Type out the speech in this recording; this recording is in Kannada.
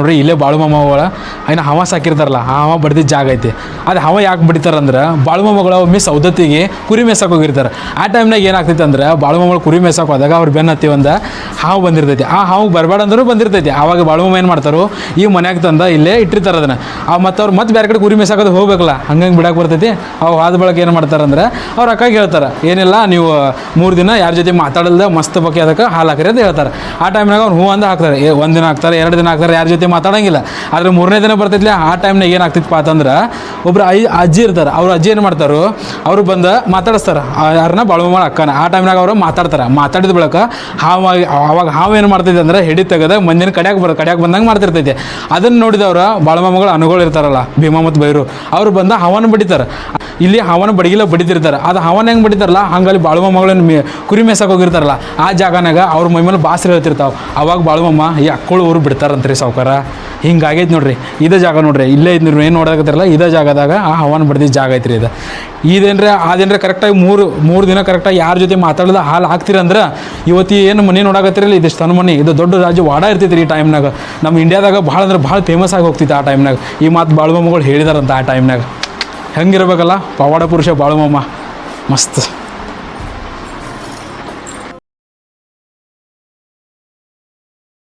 ನೋಡ್ರಿ, ಇಲ್ಲೇ ಬಾಳು ಮಾಮಗಳ ಅಯ್ಯ ಹವ ಸಾಕಿರ್ತಾರಲ್ಲ, ಆ ಹವ ಬಡ್ದಿದ್ದ ಜಾಗ ಐತಿ. ಅದು ಹವ ಯಾಕೆ ಬಡಿತಾರಂದ್ರೆ ಬಾಳು ಮಾಮಗಳು ಒಮ್ಮೆ ಸೌದತ್ತಿಗೆ ಕುರಿ ಮೇಸಕ್ಕೆ ಹೋಗಿರ್ತಾರೆ. ಆ ಟೈಮ್ನಾಗ ಏನಾಗ್ತೈತೆ ಅಂದ್ರೆ ಬಾಳು ಮಾಮಗಳು ಕುರಿ ಮೇಸಕ್ಕೆ ಹೋದಾಗ ಅವ್ರು ಬೆನ್ನ ಹತ್ತಿ ಒಂದು ಹಾವು ಬಂದಿರ್ತೈತಿ. ಆ ಹಾವು ಬರಬೇಡ ಅಂದ್ರೂ ಬಂದಿರ್ತೈತಿ. ಆವಾಗ ಬಾಳು ಮಾಮ ಏನು ಮಾಡ್ತಾರೋ, ಈ ಮನ್ಯಾಗ ತಂದ ಇಲ್ಲೇ ಇಟ್ಟಿರ್ತಾರೆ ಅದನ್ನು. ಆ ಮತ್ತು ಅವ್ರು ಮತ್ತೆ ಬೇರೆ ಕಡೆ ಕುರಿ ಮೇಸಾಕೋದು ಹೋಗ್ಬೇಕಲ್ಲ, ಹಂಗಂಗೆ ಬಿಡಕ್ಕೆ ಬರ್ತೈತಿ. ಅವು ಆದ ಬಳಕ ಏನು ಮಾಡ್ತಾರಂದ್ರೆ, ಅವ್ರು ಅಕ್ಕಾಗ ಹೇಳ್ತಾರೆ, ಏನಿಲ್ಲ, ನೀವು ಮೂರು ದಿನ ಯಾರ ಜೊತೆ ಮಾತಾಡಲ್ದ ಮಸ್ತ್ ಬಗ್ಗೆ ಅದಕ್ಕೆ ಹಾಲು ಹಾಕಿರಿ ಅಂತ ಹೇಳ್ತಾರೆ. ಆ ಟೈಮ್ನಾಗ ಅವ್ರು ಹೂ ಅಂದ ಹಾಕ್ತಾರೆ ಒಂದು ದಿನ ಹಾಕ್ತಾರೆ, ಎರಡು ದಿನ ಹಾಕ್ತಾರೆ, ಯಾರ ಜೊತೆ ಮಾತಾಡಂಗಿಲ್ಲ. ಆದ್ರೆ ಮೂರನೇ ದಿನ ಬರ್ತೈತಿಲ್ಲ ಆ ಟೈಮ್ನಾಗ ಏನಾಗ್ತಿತ್ತಪ್ಪ ಅಂತಂದ್ರೆ, ಒಬ್ರು ಐ, ಅಜ್ಜಿ ಇರ್ತಾರೆ, ಅವ್ರ ಅಜ್ಜಿ ಏನು ಮಾಡ್ತಾರೋ, ಅವರು ಬಂದು ಮಾತಾಡಿಸ್ತಾರೆ. ಯಾರನ್ನ ಬಾಳುವ ಅಕ್ಕನ. ಆ ಟೈಮ್ನಾಗ ಅವರು ಮಾತಾಡ್ತಾರೆ. ಮಾತಾಡಿದ ಬಳಿಕ ಹಾವು ಅವಾಗ ಹಾವು ಏನು ಮಾಡ್ತೈತೆ ಅಂದ್ರೆ, ಹಿಡಿ ತೆಗೆದ ಮಂದಿನ ಕಡೆಯಾಗಿ ಬರ, ಕಡೆಯಾಗಿ ಬಂದಂಗೆ ಮಾಡ್ತಿರ್ತೈತೆ. ಅದನ್ನು ನೋಡಿದವ್ರ ಮಗಳು ಅನುಗಳು ಇರ್ತಾರಲ್ಲ, ಭೀಮಾ ಮತ್ತು ಬೈರು, ಅವ್ರು ಬಂದ ಹವನ ಬಡಿತಾರೆ. ಇಲ್ಲಿ ಹವನ ಬಡಗಿಲ್ಲ ಬಡಿತಿರ್ತಾರೆ ಅದು ಹವನ ಹೆಂಗೆ ಬಡಿತಾರಲ್ಲ, ಹಂಗಲ್ಲಿ ಬಾಳುವ ಮಗಳನ್ನ ಮೇ, ಕುರಿ ಮೇಸಕ್ಕೆ ಹೋಗಿರ್ತಾರಲ್ಲ, ಆ ಜಾಗನಾಗ ಅವ್ರ ಮೈ ಮೇಲೆ ಬಾಸ್ರಿ ಹೇಳ್ತಿರ್ತಾವೆ. ಅವಾಗ ಬಾಳುವಮ್ಮ ಈ ಅಕ್ಕಳು ಊರು ಬಿಡ್ತಾರಂತ್ರಿ ಸಾವ್ಕಾರ. ಹಿಂಗಾಗೈತೆ ನೋಡ್ರಿ, ಇದೇ ಜಾಗ ನೋಡ್ರಿ, ಇಲ್ಲೇ ಇದ್ ಏನು ನೋಡಕತ್ತಿರಲ್ಲ, ಇದೇ ಜಾಗದಾಗ ಆ ಹವಾನ ಬಡ್ದಿದ್ದ ಜಾಗ ಐತ್ರಿ ಇದು. ಇದೇನ್ರೆ ಅದೇನ್ರೆ ಕರೆಕ್ಟಾಗಿ ಮೂರು ಮೂರು ದಿನ ಕರೆಕ್ಟಾಗಿ ಯಾರ ಜೊತೆ ಮಾತಾಡಿದ ಹಾಲು ಹಾಕ್ತಿರಂದ್ರೆ ಇವತ್ತು ಏನು ಮನೆ ನೋಡಕತ್ತಿರಲ್ಲ ಇದಿಷ್ಟು ತನ್ನ ಮನೆ, ಇದು ದೊಡ್ಡ ರಾಜ್ಯ ವಾಡ ಇರ್ತೈತ್ರಿ ಈ ಟೈಮ್ನಾಗ ನಮ್ಮ ಇಂಡಿಯಾದಾಗ ಭಾಳ ಅಂದ್ರೆ ಭಾಳ ಫೇಮಸ್ ಆಗಿ ಹೋಗ್ತಿತ್ತು ಆ ಟೈಮ್ನಾಗ ಈ ಮಾತು ಬಾಳುವಮ್ಮಗಳು ಹೇಳಿದಾರಂತ ಆ ಟೈಮ್ನಾಗ ಹೆಂಗಿರ್ಬೇಕಲ್ಲ, ಪವಾಡ ಪುರುಷ ಬಾಳುಮಮ್ಮ, ಮಸ್ತ್.